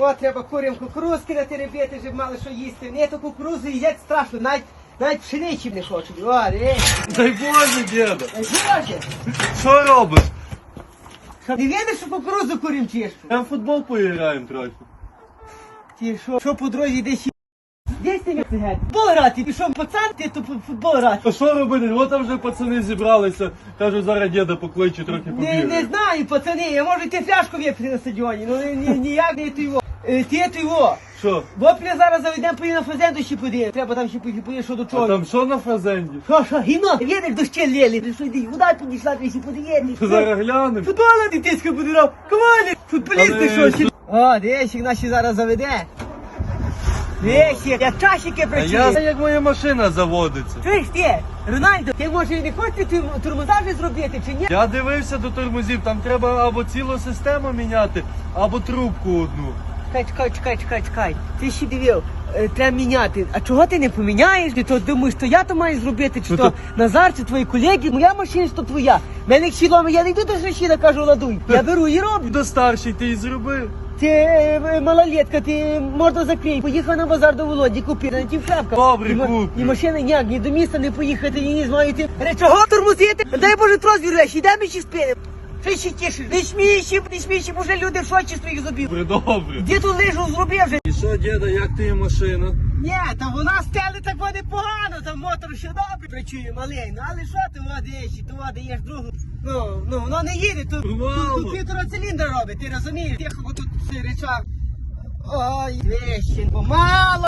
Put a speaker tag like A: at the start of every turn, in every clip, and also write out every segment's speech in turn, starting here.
A: О, треба курям кукурузки на теребіти, щоб мали що їсти. Ні, то кукурузи їдять страшно, навіть, навіть пшениці не хочуть. О, ре.
B: Дай Боже, діда.
A: Ай, Боже,
B: Що робиш?
A: не видиш, що кукурузу курям?
B: Я в футбол поіграємо трохи.
A: Ти що, що по дорозі йдеш? і- Десь ти геть? Футбол грати, пішов пацан, ти то футбол грати.
B: А що робити? От там вже пацани зібралися. Кажуть, зараз діда покличе трохи
A: Не, не знаю, пацани, я можу йти фляжку випити на стадіоні, ну ні, ні, ніяк не ти його. Е, Ти ти його.
B: Що?
A: Бо пля зараз заведемо поїду на фазенду ще подивимо. Треба там ще поїти, що до
B: А
A: чого.
B: там що на фазенді?
A: Що, що, гімно? Видиш, дощі лєлі. Ти що йди, вода підійшла, ти ще подивити.
B: Зараз глянемо.
A: Футбола ти тиска буде роб. Команді, футболісти
B: Але
A: що ще. О, дивись, наші зараз заведе. Дивись, як часики
B: А я як моя машина заводиться.
A: Чуєш ти, Рональдо, ти може не хочеш ти тормоза вже зробити чи ні?
B: Я дивився до тормозів, там треба або цілу систему міняти, або трубку одну.
A: Чекай, чекай, чекай, чекай, чекай. Ти ще дивив, е, треба міняти. А чого ти не поміняєш? Ти то думаєш, то я то маю зробити, чи
B: Ну
A: то
B: то-
A: Назар, чи твої колеги, моя машина, що твоя. Мене кілометр, я не йду до жінки, кажу, ладуй. Я беру і роблю.
B: До старший ти і зробив.
A: Ти е, малолетка, ти морду закрий. Поїхав на базар до Володі, купив на ті шапка.
B: Добре,
A: і, ма-
B: куплю.
A: І машина ніяк, ні до міста не поїхати, ні, ні змаю йти. Речого тормозити? Дай Боже, трос речі, дай ми ще спинимо. Що ще тішиш? Не смійся, не смійся, бо вже люди в шоці з твоїх зубів.
B: Добре, добре.
A: Де ту лижу зробив вже?
B: І що, діда, як ти машина?
A: Ні, та вона стелить так буде погано, там мотор ще добре працює малий. Ну але що ти води ще, то води є другу. Ну, ну воно не їде, тут,
B: Мало.
A: тут, тут півтора циліндра робить, ти розумієш? Їхав тут цей речах. Ой, вещин, помало.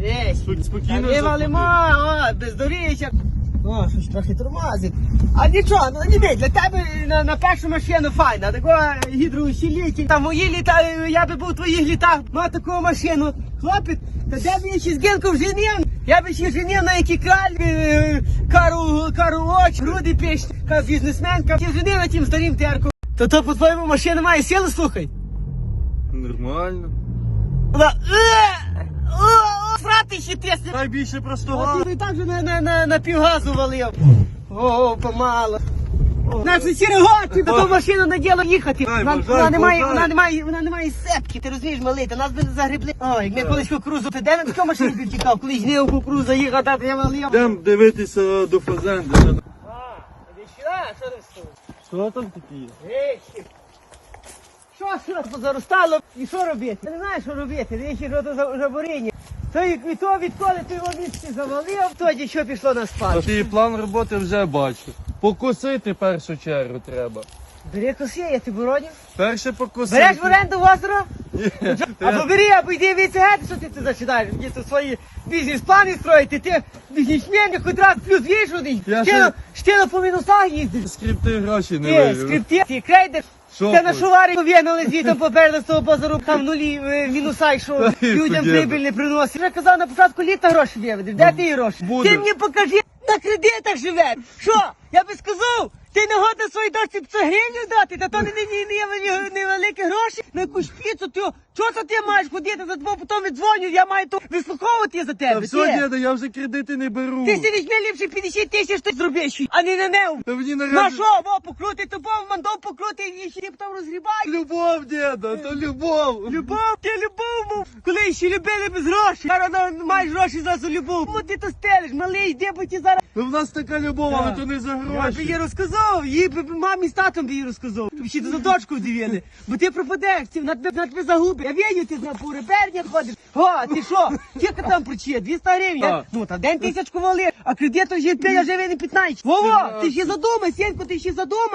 A: Вещ.
B: Спок- спокійно
A: Та
B: заходи.
A: о, без доріжжя. О, щось трохи тормозить. А нічого, ну не бій, для тебе на, на першу машину файна. Такого гідроусилитель. Там мої літа, я би був у твоїх літах, мав таку машину. Хлопець, та де б я ще з гінком женив? Я би ще женив на який краль, е, кару, кару очі, груди пішні, ка бізнесменка. Ти женив на тім старім терку. То то по-твоєму машина має сили, слухай.
B: Нормально.
A: Вона, е, срати ще тисне.
B: Хай більше
A: А
B: простого.
A: ти і так же на, на, на, на півгазу валив. О, помало. Наші сіроготі, до того машину на діло їхати. Вона,
B: бажай,
A: вона, не має,
B: бажай.
A: вона, не має, вона не має сепки, ти розумієш, малий, та нас би не загребли. Ой, як ми колись кукурузу, ти де на таку машину ти втікав, колись гнив кукуруза їхав, та я валив.
B: Йдемо дивитися до фазенди.
A: Що встав?
B: Що там таке?
A: Ей, Що, що, позаростало? І що робити? Я не знаю, що робити, речі що то за- жабуріння. То і то відколи ти його місці завалив, тоді що пішло на спад.
B: ти план роботи вже бачу. Покосити першу чергу треба.
A: Бери коси, я ти боронів.
B: Перше покосити.
A: Береш в оренду озеро?
B: Ні.
A: Або бери, або йди віцегет, що ти це зачинаєш? Ті то свої бізнес-плани строїти, ти бізнесмен, хоч раз плюс один.
B: Я
A: Ще
B: ще-
A: на- по мінусах їздиш.
B: Скрипти гроші не
A: Ти,
B: вивів.
A: скрипти, ти крейдер.
B: Що
A: Це на
B: хоч?
A: шуварі пов'янули звідти попереду з того базару, там нулі е, мінуса, і що людям
B: подєбе.
A: прибиль не приносить. Я казав на початку літа гроші виведеш. Де ти гроші?
B: буде.
A: Ти мені покажи, на кредитах живе. Що? Я би сказав, ти не годна своїй дочці 500 гривень дати, та то не, не, не, не, невеликі гроші на якусь піцу. Ти, чого то ти маєш ходити за двох, потім віддзвоню, я маю то вислуховувати за
B: Та
A: тебе.
B: все, діда, я вже кредити не беру.
A: ти собі візьми ліпше 50 тисяч, ти зробиш, а не на неу.
B: Та мені
A: На
B: наразі...
A: що, во, покрути тобою, мандов покрути і ще потім розгрібай.
B: Любов, діда, то любов.
A: Любов, ти любов був, коли ще любили без грошей. Зараз ну, маєш гроші за любов. Кому ти то стелиш, малий, де б ти зараз.
B: Ну в нас така любов, але то не за
A: Я б їй
B: гроші.
A: Розказав, їй б мамі з татом б їй розказав. Тобі ще за дочку вдивили. Бо ти пропадеш, ти, на тебе, на тебе загубить. Я вірю, ти на перня ходиш. го, ти що? Скільки там прочіє? 200 гривень?
B: Я-
A: Ну, та день тисячку вали, а кредиту вже 5, а вже не 15. Во-во, ти ще задумай, Сєнко, ти ще задумай.